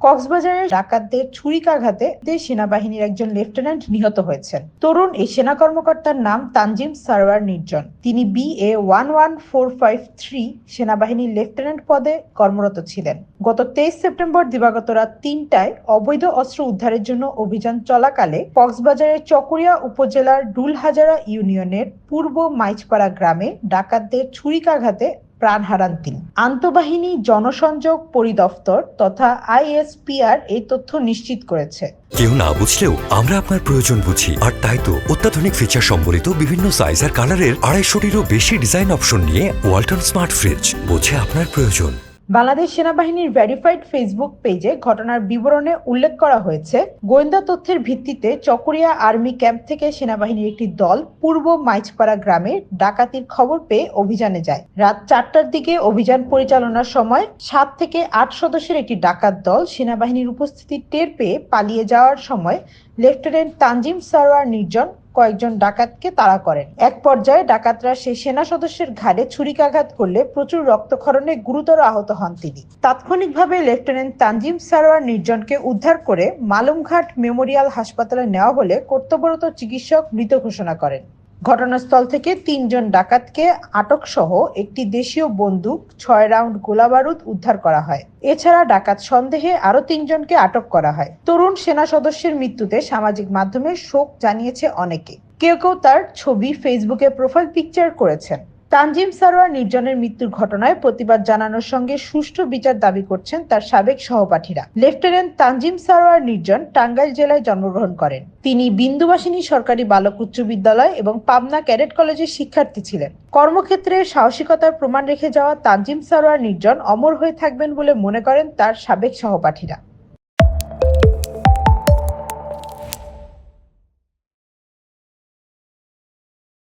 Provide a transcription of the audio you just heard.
কক্সবাজারের ডাকাতদের ছুরিকাঘাতে সেনাবাহিনীর একজন লেফটেন্যান্ট নিহত হয়েছেন। তরুণ এই সেনা কর্মকর্তার নাম তানজিম সারওয়ার নির্জন। তিনি B A one one four five three সেনাবাহিনীর লেফটেন্যান্ট পদে কর্মরত ছিলেন। গত তেইশ সেপ্টেম্বর দিবাগত রাত তিনটায় অবৈধ অস্ত্র উদ্ধারের জন্য অভিযান চলাকালে কক্সবাজারের চকরিয়া উপজেলার ডুলহাজারা ইউনিয়নের পূর্ব মাইচপাড়া গ্রামে ডাকাতদের ছুরিকাঘাতে প্রাণ হারান তিনি আন্তঃবাহিনী জনসংযোগ পরিদপ্তর তথা আইএসপিআর এই তথ্য নিশ্চিত করেছে। কেউ না বুঝলেও আমরা আপনার প্রয়োজন বুঝি। আর তাই তো অত্যাধুনিক ফিচার সম্বলিত বিভিন্ন সাইজ আর কালারের আড়াইশোটিরও বেশি ডিজাইন অপশন নিয়ে ওয়ালটন স্মার্ট ফ্রিজ বোঝে আপনার প্রয়োজন। বাংলাদেশ সেনাবাহিনীর ভেরিফাইড ফেসবুক পেজে ঘটনার বিবরণে উল্লেখ করা হয়েছে, গোয়েন্দা তথ্যের ভিত্তিতে চকরিয়া আর্মি ক্যাম্প থেকে সেনাবাহিনীর একটি দল পূর্ব মাইচপাড়া গ্রামে ডাকাতির খবর পেয়ে অভিযানে যায়। রাত চারটার দিকে অভিযান পরিচালনার সময় সাত থেকে আট সদস্যের একটি ডাকাত দল সেনাবাহিনীর উপস্থিতি টের পেয়ে পালিয়ে যাওয়ার সময় লেফটেন্যান্ট তানজিম সারোয়ার নির্জন কয়েকজন ডাকাতকে তাড়া করেন। এক পর্যায়ে ডাকাতরা সেই সেনা সদস্যের ঘাড়ে ছুরিকাঘাত করলে প্রচুর রক্তক্ষরণে গুরুতর আহত হন তিনি। তাৎক্ষণিকভাবে লেফটেন্যান্ট তানজিম সারোয়ার নির্জনকে উদ্ধার করে মালুমঘাট মেমোরিয়াল হাসপাতালে নেওয়া হলে কর্তব্যরত চিকিৎসক মৃত ঘোষণা করেন। ঘটনাস্থল থেকে তিনজন ডাকাতকে আটক সহ একটি দেশীয় বন্দুক, ছয় রাউন্ড গোলাবারুদ উদ্ধার করা হয়। এছাড়া ডাকাত সন্দেহে আরও তিনজনকে আটক করা হয়। তরুণ সেনা সদস্যের মৃত্যুতে সামাজিক মাধ্যমে শোক জানিয়েছে অনেকে। কেউ কেউ তার ছবি ফেসবুকে প্রোফাইল পিকচার করেছেন। তানজিম সারোয়ার নির্জনের মৃত্যুর ঘটনায় প্রতিবাদ জানানোর সঙ্গে সুষ্ঠু বিচার দাবি করছেন তার সাবেক সহপাঠীরা। লেফটেন্যান্ট তানজিম সারোয়ার নির্জন টাঙ্গাইল জেলায় জন্মগ্রহণ করেন। তিনি বিন্দুবাসিনী সরকারি বালক উচ্চ বিদ্যালয় এবং পাবনা ক্যাডেট কলেজের শিক্ষার্থী ছিলেন। কর্মক্ষেত্রে সাহসিকতার প্রমাণ রেখে যাওয়া তানজিম সারোয়ার নির্জন অমর হয়ে থাকবেন বলে মনে করেন তার সাবেক সহপাঠীরা।